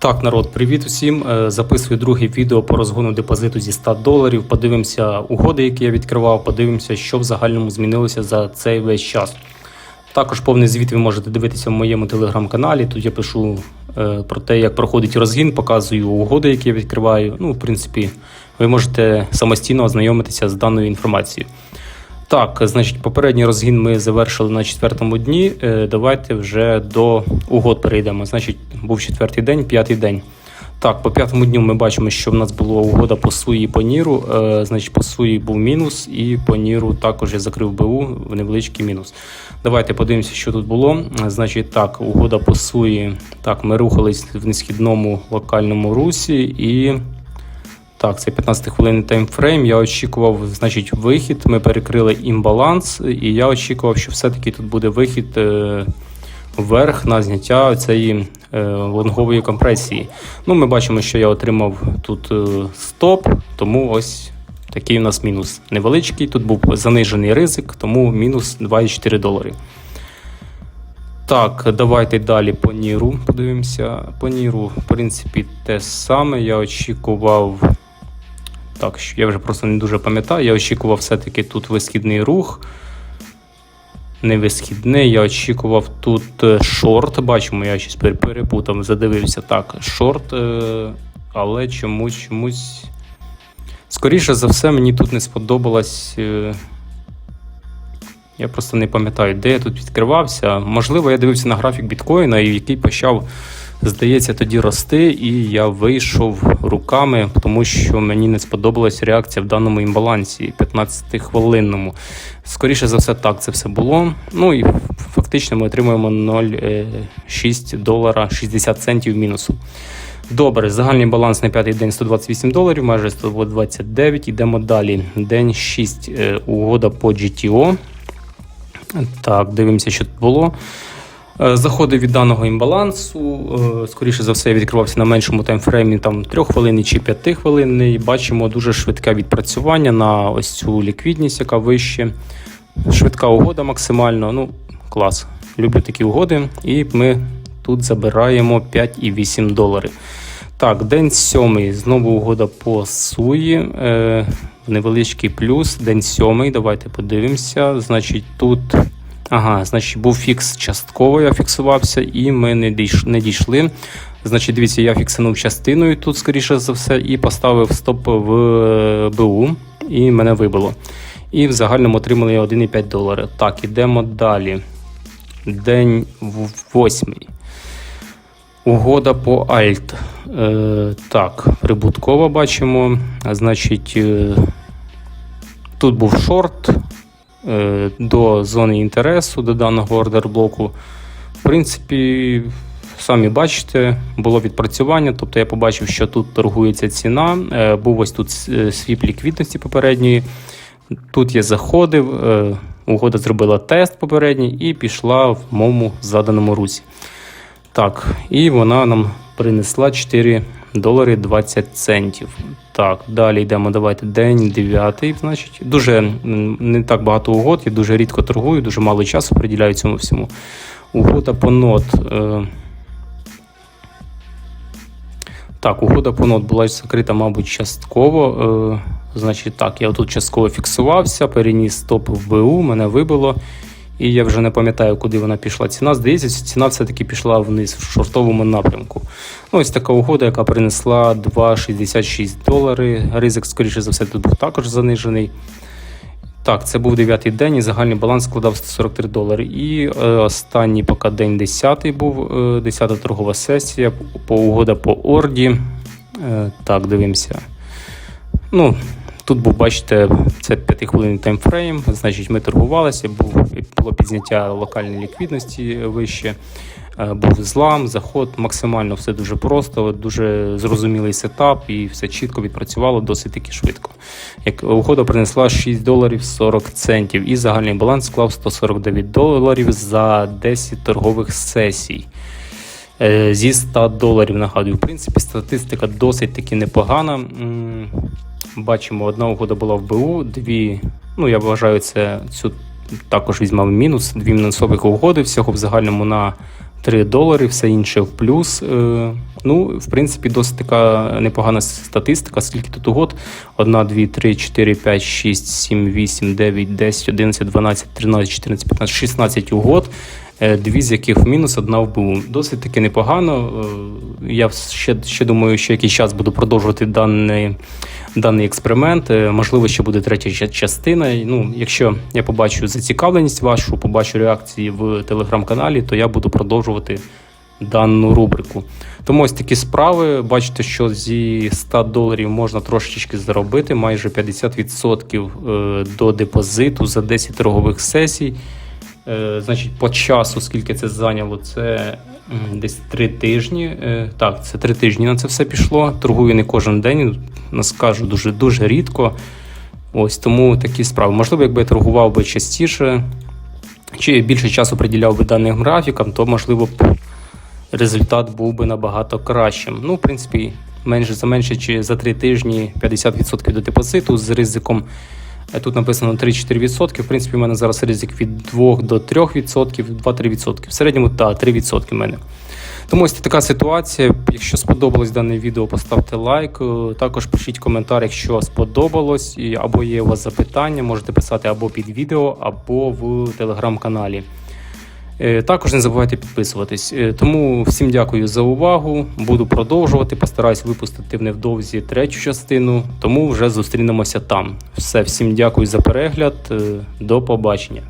Так, народ, привіт усім. Е, Записую друге відео по розгону депозиту зі 100 доларів. Подивимося угоди, які я відкривав. Подивимося, що в загальному змінилося за цей весь час. Також повний звіт ви можете дивитися в моєму телеграм-каналі. Тут я пишу е, про те, як проходить розгін, показую угоди, які я відкриваю. Ну, в принципі, ви можете самостійно ознайомитися з даною інформацією. Так, значить, попередній розгін ми завершили на четвертому дні. Е, Давайте вже до угод перейдемо. Значить, був четвертий день, п'ятий день. Так, по п'ятому дню ми бачимо, що в нас була угода по суї і по ніру. Е, значить, по суї був мінус, і по ніру також я закрив БУ в невеличкий мінус. Давайте подивимося, що тут було. Значить, так, угода по суї. Так, ми рухались в несхідному локальному русі і. Так, це 15 хвилин таймфрейм. Я очікував, значить, вихід. Ми перекрили імбаланс, і я очікував, що все-таки тут буде вихід е, вверх на зняття цієї е, лонгової компресії. Ну, ми бачимо, що я отримав тут е, стоп, тому ось такий у нас мінус. Невеличкий. Тут був занижений ризик, тому мінус 2,4 долари. Так, давайте далі по Ніру подивимося. По Ніру, в принципі, те саме. Я очікував. Так, що я вже просто не дуже пам'ятаю. Я очікував все-таки тут висхідний рух. Не висхідний, я очікував тут е, шорт. Бачимо, я щось пере- перепутав, задивився. Так, шорт, е, але чомусь, чомусь. Скоріше за все, мені тут не сподобалось. е, я просто не пам'ятаю, де я тут відкривався. Можливо, я дивився на графік біткоїна, який почав, здається, тоді рости, і я вийшов руками, тому що мені не сподобалась реакція в даному імбалансі 15-хвилинному. Скоріше за все, так це все було. Ну і фактично ми отримуємо 0,6 долара 60 центів мінусу. Добре, загальний баланс на п'ятий день 128 доларів, майже 129. Йдемо далі. День 6. е, Угода по GTO. Так, дивимося, що тут було. Е, Заходи від даного імбалансу. е, Скоріше за все, відкривався на меншому таймфреймі, там 3 хвилини чи 5 хвилин. Бачимо дуже швидке відпрацювання на ось цю ліквідність, яка вище. Швидка угода максимально. Ну, клас. Люблю такі угоди. І ми тут забираємо 5,8 доларів. Так, день сьомий. Знову угода по суї. Е, невеличкий плюс. День сьомий. Давайте подивимося. Значить, тут. Ага, значить, був фікс частково, я фіксувався, і ми не дійш- не дійшли. Значить, дивіться, я фіксанув частиною тут, скоріше за все, і поставив стоп в е, БУ, і мене вибило. І в загальному отримали 1,5 долара. Так, ідемо далі. День в- восьмий. Угода по Alt. Е, так, прибуткова бачимо. Значить, е, тут був шорт до зони інтересу, до даного ордер-блоку. В принципі, самі бачите, було відпрацювання. Тобто я побачив, що тут торгується ціна. Е, був ось тут е, свіп ліквідності попередньої. Тут я заходив, е, угода зробила тест попередній і пішла в моєму заданому русі. Так, і вона нам принесла 4 долари 20 центів. Так, далі йдемо. Давайте день 9. Значить, дуже не так багато угод, я дуже рідко торгую, дуже мало часу приділяю цьому всьому. Угода по нот. Е, так, угода по нот була закрита, мабуть, частково. Е, значить, так, я тут частково фіксувався, переніс стоп в БУ, мене вибило. І я вже не пам'ятаю, куди вона пішла. Ціна, здається, ціна все-таки пішла вниз в шортовому напрямку. Ну, ось така угода, яка принесла 2,66 долари. Ризик, скоріше за все, тут був також занижений. Так, це був 9-й день, і загальний баланс складав 143 долари. І е, останній поки день 10-й був, е, 10-та торгова сесія, по угода по орді. Е, так, дивимося. Ну, Тут був, бачите, це 5 хвилин таймфрейм, значить, ми торгувалися, було підняття локальної ліквідності вище, е, був злам, заход, максимально все дуже просто, дуже зрозумілий сетап і все чітко відпрацювало досить таки швидко. Як угода принесла 6 доларів 40 центів і загальний баланс склав 149 доларів за 10 торгових сесій. Е, Зі 100 доларів нагадую. В принципі, статистика досить таки непогана. Бачимо, одна угода була в БУ, дві. Ну, я вважаю, це цю також візьмемо мінус. Дві мінусових угоди всього в загальному на 3 долари, все інше в плюс. Е, Ну, в принципі, досить така непогана статистика. Скільки тут угод? 1, 2, 3, 4, 5, 6, 7, 8, 9, 10, 11, 12, 13, 14, 15, 16 угод. Е, Дві з яких в мінус, одна в БУ. Досить таки непогано. Е, Я ще, ще думаю, що якийсь час буду продовжувати даний, даний експеримент. Е, Можливо, ще буде третя частина. Ну, якщо я побачу зацікавленість вашу, побачу реакції в телеграм-каналі, то я буду продовжувати дану рубрику. Тому ось такі справи. Бачите, що зі 100 доларів можна трошечки заробити, майже 50% е, до депозиту за 10 торгових сесій. Е, Значить, по часу, скільки це зайняло, це десь 3 тижні. Е, Так, це 3 тижні на це все пішло. Торгую не кожен день, скажу дуже дуже рідко. Ось тому такі справи. Можливо, якби я торгував би частіше, чи більше часу приділяв би даним графікам, то можливо результат був би набагато кращим. Ну, в принципі, менше за менше чи за 3 тижні 50% до депозиту з ризиком. Е, Тут написано 3-4%. В принципі, у мене зараз ризик від 2 до 3%, 2-3%. В середньому та 3% в мене. Тому ось така ситуація. Якщо сподобалось дане відео, поставте лайк. Е, Також пишіть коментар, якщо сподобалось, або є у вас запитання, можете писати або під відео, або в телеграм-каналі. Е, Також не забувайте підписуватись. Е, Тому всім дякую за увагу. Буду продовжувати. Постараюсь випустити невдовзі третю частину. Тому вже зустрінемося там. Все, всім дякую за перегляд. Е, До побачення.